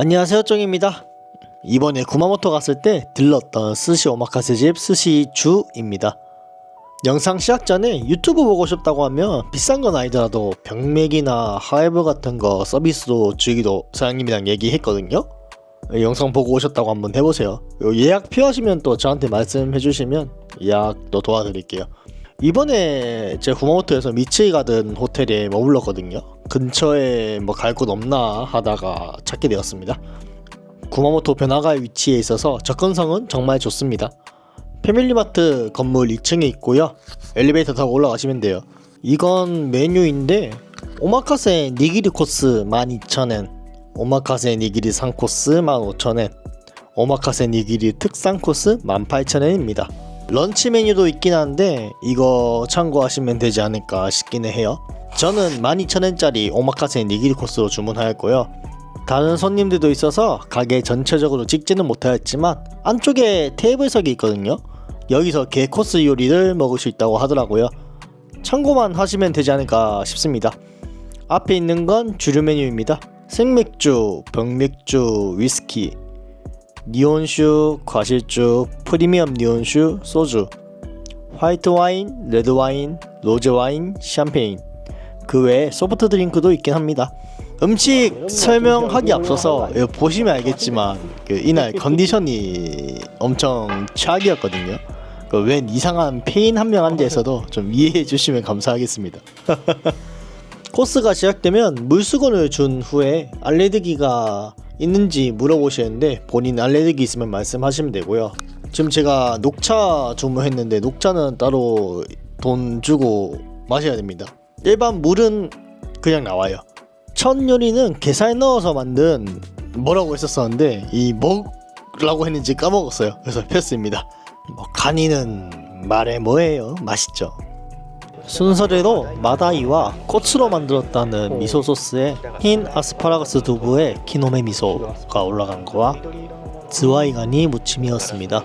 안녕하세요 쫑입니다. 이번에 구마모토 갔을 때 들렀던 스시 오마카세 집 스시주입니다. 영상 시작 전에 유튜브 보고 싶다고 하면 비싼 건 아니더라도 병맥이나 하이브 같은 거 서비스로 주기도 사장님이랑 얘기했거든요. 영상 보고 오셨다고 한번 해보세요. 요 예약 필요하시면 또 저한테 말씀해 주시면 예약도 도와드릴게요. 이번에 제 구마모토에서 미츠이 가든 호텔에 머물렀거든요 근처에 뭐 갈 곳 없나 하다가 찾게 되었습니다. 구마모토 변화가의 위치에 있어서 접근성은 정말 좋습니다. 패밀리마트 건물 2층에 있고요. 엘리베이터 타고 올라가시면 돼요. 이건 메뉴인데 오마카세 니기리 코스 12,000엔 오마카세 니기리 3코스 15,000엔 오마카세 니기리 특상 코스 18,000엔입니다. 런치 메뉴도 있긴 한데 이거 참고하시면 되지 않을까 싶기는 해요 저는 12,000엔짜리 오마카세 니기리 코스로 주문하였고요. 다른 손님들도 있어서 가게 전체적으로 찍지는 못하였지만 안쪽에 테이블석이 있거든요. 여기서 개 코스 요리를 먹을 수 있다고 하더라고요. 참고만 하시면 되지 않을까 싶습니다. 앞에 있는 건 주류 메뉴입니다. 생맥주, 병맥주, 위스키 니온슈, 과실주, 프리미엄 니온슈, 소주 화이트 와인, 레드 와인, 로즈 와인, 샴페인 그 외에 소프트 드링크도 있긴 합니다 음식 설명하기 앞서서 이거 보시면 알겠지만 그 이날 컨디션이 엄청 최악이었거든요. 그웬 이상한 페인 한 명 앉아 있어도 좀 이해해 주시면 감사하겠습니다. 코스가 시작되면 물수건을 준 후에 알레르기가 있는지 물어보시는데 본인 알레르기 있으면 말씀하시면 되고요. 지금 제가 녹차 주문했는데 녹차는 따로 돈 주고 마셔야 됩니다. 일반 물은 그냥 나와요. 첫 요리는 게살 넣어서 만든 뭐라고 했었었는데 이 뭐라고 했는지 까먹었어요. 그래서 패스입니다. 뭐 간이는 말해 뭐예요? 맛있죠. 순서대로 마다이와 꽃으로 만들었다는 미소 소스에 흰 아스파라거스 두부에 키노메 미소가 올라간 거와 즈와이간이 무침이었습니다.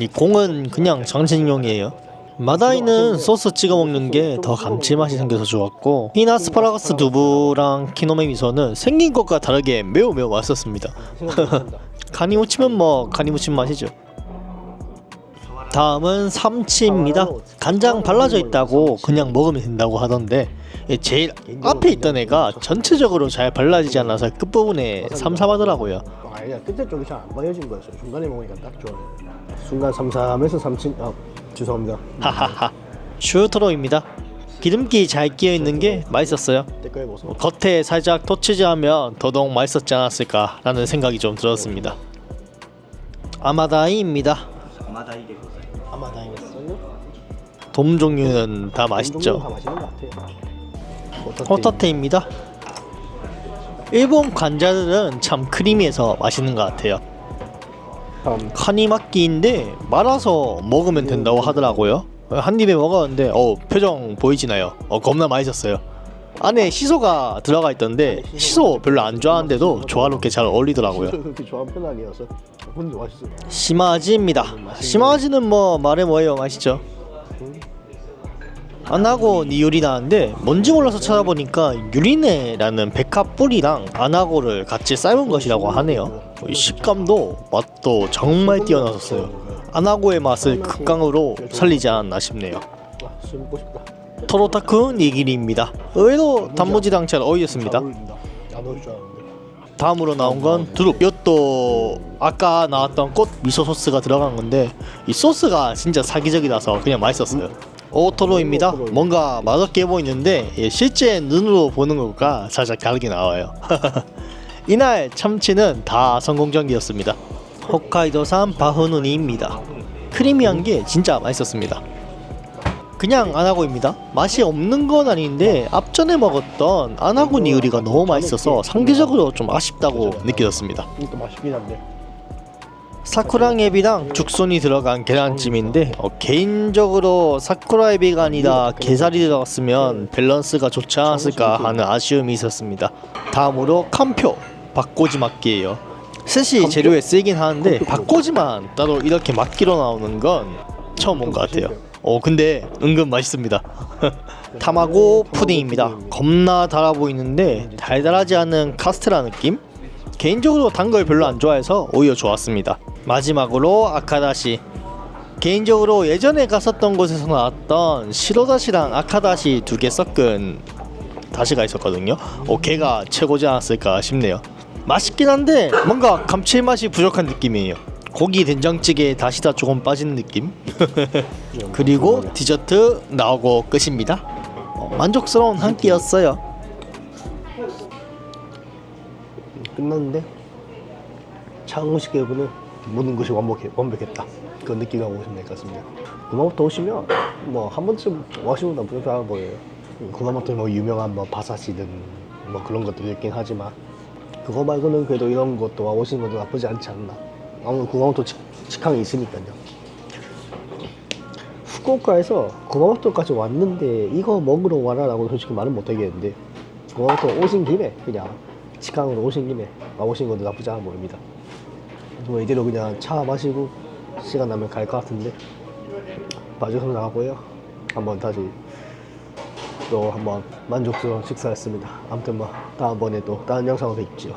이 공은 그냥 장식용이에요. 마다이는 소스 찍어 먹는 게 더 감칠맛이 생겨서 좋았고 흰 아스파라거스 두부랑 키노메 미소는 생긴 것과 다르게 매우 매우 맛있었습니다. 간이 무치면 뭐 간이 무침 맛이죠. 다음은 삼치입니다. 간장 발라져 있다고 그냥 먹으면 된다고 하던데 이 제일 앞에 있던 애가 전체적으로 잘 발라지지 않아서 끝부분에 삼삼하더라고요. 아니야 끝에 쪽이 잘안 발려진 거였어요 중간에 먹으니까 딱 좋아요 순간 삼삼해서 삼친 아 죄송합니다 하하하. 슈트로입니다. 기름기 잘 끼어 있는 게 맛있었어요. 겉에 살짝 토치즈하면 더더욱 맛있었지 않았을까라는 생각이 좀 들었습니다. 아마다이입니다. 아마 다이였어요? 돔 종류는 다 맛있죠. 다 맛있는 것 같아요 호타테입니다. 일본 관자들은 참 크리미해서 맛있는 것 같아요. 참 카니마끼인데 말아서 먹으면 된다고 하더라고요. 한 입에 먹었는데 어 표정 보이시나요? 어 겁나 맛있었어요. 안에 시소가 들어가 있던데 시소 별로 안 좋아하는데도 조화롭게 잘 어울리더라고요. 그렇게 좋아하는 편 아니어서 맛있어요 시마지입니다. 시마지는 뭐 말해 뭐예요 맛있죠. 안하고 니 요리 나는데 뭔지 몰라서 찾아보니까 유리네라는 백합 뿌리랑 안하고를 같이 삶은 것이라고 하네요. 이 식감도 맛도 정말 뛰어나셨어요. 안하고의 맛을 극강으로 살리지 않았나 싶네요. 토로타쿠 니기리입니다. 의외로 단무지랑 잘 어울렸습니다. 다음으로 나온 건 두릅. 이것도 아까 나왔던 꽃 미소 소스가 들어간 건데 이 소스가 진짜 사기적이라서 그냥 맛있었어요. 오토로입니다. 뭔가 맛없게 보이는데 예, 실제 눈으로 보는 것과 살짝 다르게 나와요. 이날 참치는 다 성공적이었습니다. 홋카이도산 바흐누니입니다. 크리미한 게 진짜 맛있었습니다. 그냥 안하고입니다. 맛이 없는 건 아닌데 앞전에 먹었던 안하고 니우리가 너무 맛있어서 상대적으로 좀 아쉽다고 느껴졌습니다. 이것도 맛있긴 한데 사쿠랑 에비랑 죽순이 들어간 계란찜인데 어, 개인적으로 사쿠라 에비가 아니라 게살이 들어갔으면 밸런스가 좋지 않았을까 하는 아쉬움이 있었습니다. 다음으로 칸표 박꼬지 막기예요. 스시 재료에 쓰이긴 하는데 박꼬지만 따로 이렇게 막기로 나오는 건 처음 본 것 같아요. 어 근데 은근 맛있습니다. 타마고 푸딩입니다. 겁나 달아 보이는데 달달하지 않은 카스테라 느낌? 개인적으로 단 걸 별로 안 좋아해서 오히려 좋았습니다. 마지막으로 아카다시. 개인적으로 예전에 갔었던 곳에서 나왔던 시로다시랑 아카다시 두 개 섞은 다시가 있었거든요. 어, 걔가 최고지 않았을까 싶네요. 맛있긴 한데 뭔가 감칠맛이 부족한 느낌이에요. 고기 된장찌개에 다시다 조금 빠지는 느낌. 그리고 디저트 나오고 끝입니다. 어, 만족스러운 한 끼였어요. 끝났는데 창의식에서는 모든 것이 완벽해, 완벽했다. 그런 느낌이 오시면 될 것 같습니다. 구마모토 오시면 뭐 한 번쯤 와시면 나쁘지 않아 보여요. 구마모토에 뭐 유명한 뭐 바사시든 뭐 그런 것들이 있긴 하지만 그거 말고는 그래도 이런 것도 오시는 것도 나쁘지 않지 않나. 아무래도 구마모토 직, 직항이 있으니까요. 후쿠오카에서 구마모토까지 왔는데 이거 먹으러 와라라고 솔직히 말은 못하겠는데 구마모토 오신 김에 그냥 직항으로 오신 김에 와보신 것도 나쁘지 않아 보입니다 뭐 이대로 그냥 차 마시고 시간 나면 갈 것 같은데 봐주셔서 나가고요. 한번 다시 또 한번 만족스러운 식사였습니다. 아무튼 뭐 다음번에 또 다른 영상으로 뵙지요